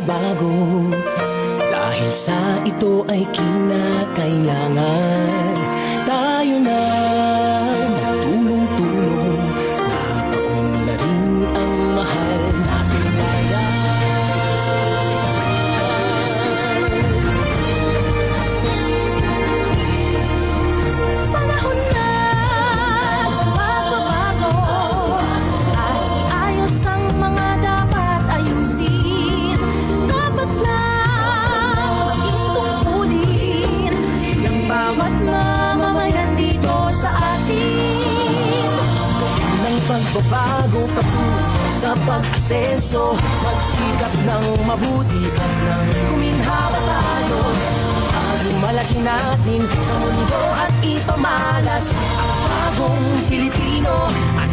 pagbabago Dahil sa ito ay kinakailangan. Tayo na ng pagbabago patungo sa pag-asenso. Magsikap ng mabuti nang kuminhawa tayo. Ang malaki natin sa mundo at ipamalas. Ang bagong Pilipino at